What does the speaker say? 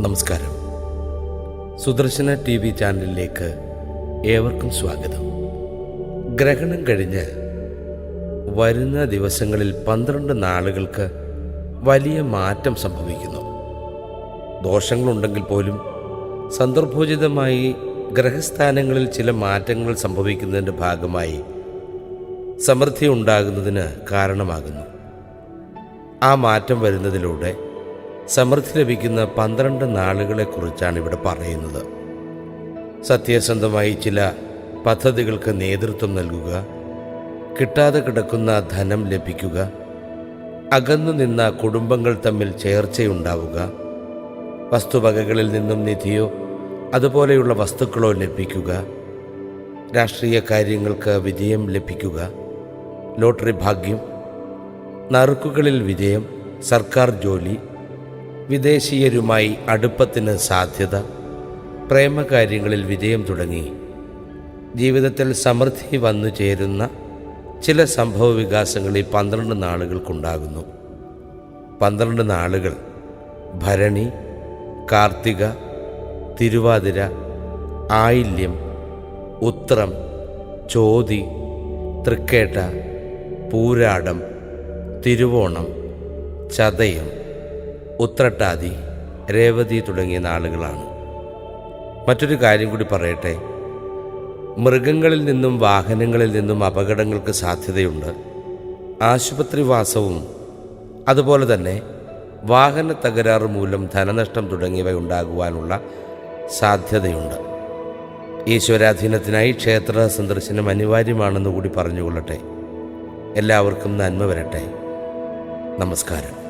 നമസ്കാരം. Sudarshana T V ചാനലിലേക്ക് ഏവർക്കും സ്വാഗതം. ഗ്രഹണം കഴിഞ്ഞ് വരുന്ന ദിവസങ്ങളിൽ പന്ത്രണ്ട് നാളുകൾക്ക് വലിയ മാറ്റം സംഭവിക്കുന്നു. ദോഷങ്ങളുണ്ടെങ്കിൽ പോലും സന്ദർഭോചിതമായി ഗ്രഹസ്ഥാനങ്ങളിൽ ചില മാറ്റങ്ങൾ സംഭവിക്കുന്നതിന്റെ ഭാഗമായി സമൃദ്ധി ഉണ്ടാകുന്നതിന് കാരണമാകുന്നു. ആ മാറ്റം വരുന്നതിലൂടെ സമൃദ്ധി ലഭിക്കുന്ന പന്ത്രണ്ട് നാളുകളെക്കുറിച്ചാണ് ഇവിടെ പറയുന്നത്. സത്യസന്ധമായി ചില പദ്ധതികൾക്ക് നേതൃത്വം നൽകുക കിട്ടാതെ കിടക്കുന്ന ധനം ലഭിക്കുക അകന്നു നിന്ന കുടുംബങ്ങൾ തമ്മിൽ ചേർച്ചയുണ്ടാവുക വസ്തുവകകളിൽ നിന്നും നിധിയോ അതുപോലെയുള്ള വസ്തുക്കളോ ലഭിക്കുക രാഷ്ട്രീയ കാര്യങ്ങൾക്ക് വിജയം ലഭിക്കുക ലോട്ടറി ഭാഗ്യം നറുക്കുകളിൽ വിജയം സർക്കാർ ജോലി വിദേശീയരുമായി അടുപ്പത്തിന് സാധ്യത. പ്രേമകാര്യങ്ങളിൽ വിജയം തുടങ്ങി. ജീവിതത്തിൽ സമൃദ്ധി വന്നു ചേരുന്ന ചില സംഭവ വികാസങ്ങൾ ഈ പന്ത്രണ്ട് നാളുകൾക്കുണ്ടാകുന്നു. പന്ത്രണ്ട് നാളുകൾ ഭരണി കാർത്തിക തിരുവാതിര ആയില്യം ഉത്രം ചോതി തൃക്കേട്ട പൂരാടം തിരുവോണം ചതയം ഉത്രട്ടാതി രേവതി തുടങ്ങിയ നാളുകളാണ്. മറ്റൊരു കാര്യം കൂടി പറയട്ടെ. മൃഗങ്ങളിൽ നിന്നും വാഹനങ്ങളിൽ നിന്നും അപകടങ്ങൾക്ക് സാധ്യതയുണ്ട്. ആശുപത്രിവാസവും അതുപോലെ തന്നെ വാഹന തകരാറ് മൂലം ധനനഷ്ടം തുടങ്ങിയവ ഉണ്ടാകുവാനുള്ള സാധ്യതയുണ്ട്. ഈശ്വരാധീനത്തിനായി ക്ഷേത്ര സന്ദർശനം അനിവാര്യമാണെന്ന് കൂടി പറഞ്ഞുകൊള്ളട്ടെ. എല്ലാവർക്കും നന്മ വരട്ടെ. നമസ്കാരം.